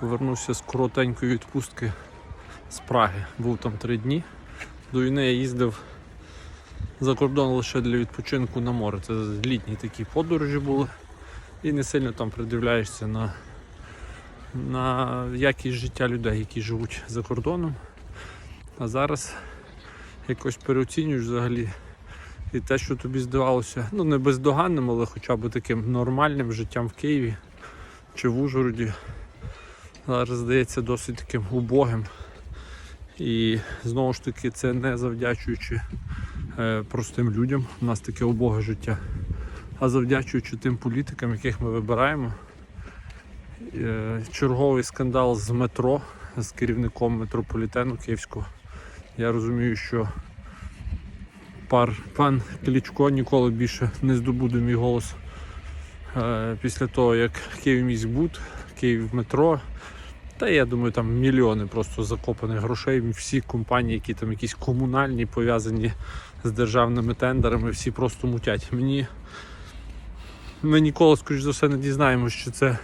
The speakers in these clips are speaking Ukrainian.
Повернувся з коротенької відпустки з Праги. Був там три дні. До війни я їздив за кордон лише для відпочинку на море. Це літні такі подорожі були. І не сильно там придивляєшся на, на якість життя людей, які живуть за кордоном. А зараз якось переоцінюєш взагалі. І те, що тобі здавалося, ну не бездоганним, але хоча б таким нормальним життям в Києві чи в Ужгороді, зараз здається досить таким убогим. І знову ж таки це не завдячуючи е, простим людям, у нас таке убоге життя, а завдячуючи тим політикам, яких ми вибираємо. Е, черговий скандал з метро, з керівником метрополітену Київського. Я розумію, що пар, пан Клічко ніколи більше не здобуде мій голос е, після того, як Київміськбуд, Київметро. Та я думаю, там мільйони просто закопаних грошей. Всі компанії, які там якісь комунальні, пов'язані з державними тендерами, всі просто мутять. Мені ми ніколи, скоріш за все, не дізнаємося, що це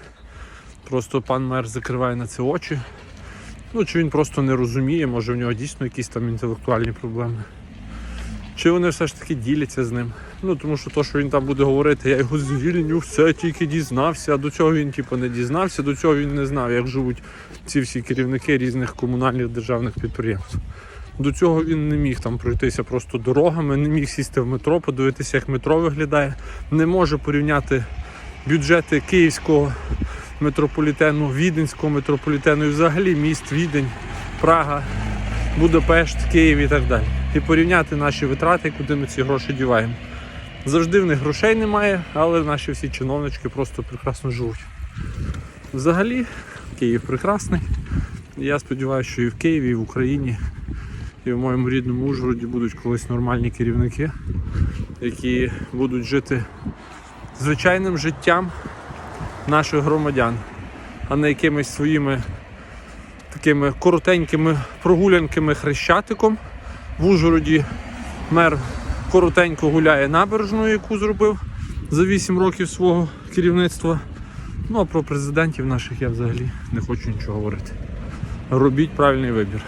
просто пан мер закриває на це очі. Ну, чи він просто не розуміє, може в нього дійсно якісь там інтелектуальні проблеми. Чи вони все ж таки діляться з ним? Ну тому що то, що він там буде говорити, я його звільню, все тільки дізнався. А до цього він типу, не дізнався, до цього він не знав, як живуть ці всі керівники різних комунальних державних підприємств. До цього він не міг там пройтися просто дорогами, не міг сісти в метро, подивитися, як метро виглядає, не може порівняти бюджети київського метрополітену, віденського метрополітену і взагалі міст Відень, Прага, Будапешт, Київ і так далі. І порівняти наші витрати, куди ми ці гроші діваємо. Завжди в них грошей немає, але наші всі чиновнички просто прекрасно живуть. Взагалі, Київ прекрасний. Я сподіваюся, що і в Києві, і в Україні, і в моєму рідному Ужгороді будуть колись нормальні керівники, які будуть жити звичайним життям наших громадян, а не якимись своїми такими коротенькими прогулянками хрещатиком. В Ужгороді мер коротенько гуляє набережною, яку зробив за 8 років свого керівництва. Ну а про президентів наших я взагалі не хочу нічого говорити. Робіть правильний вибір.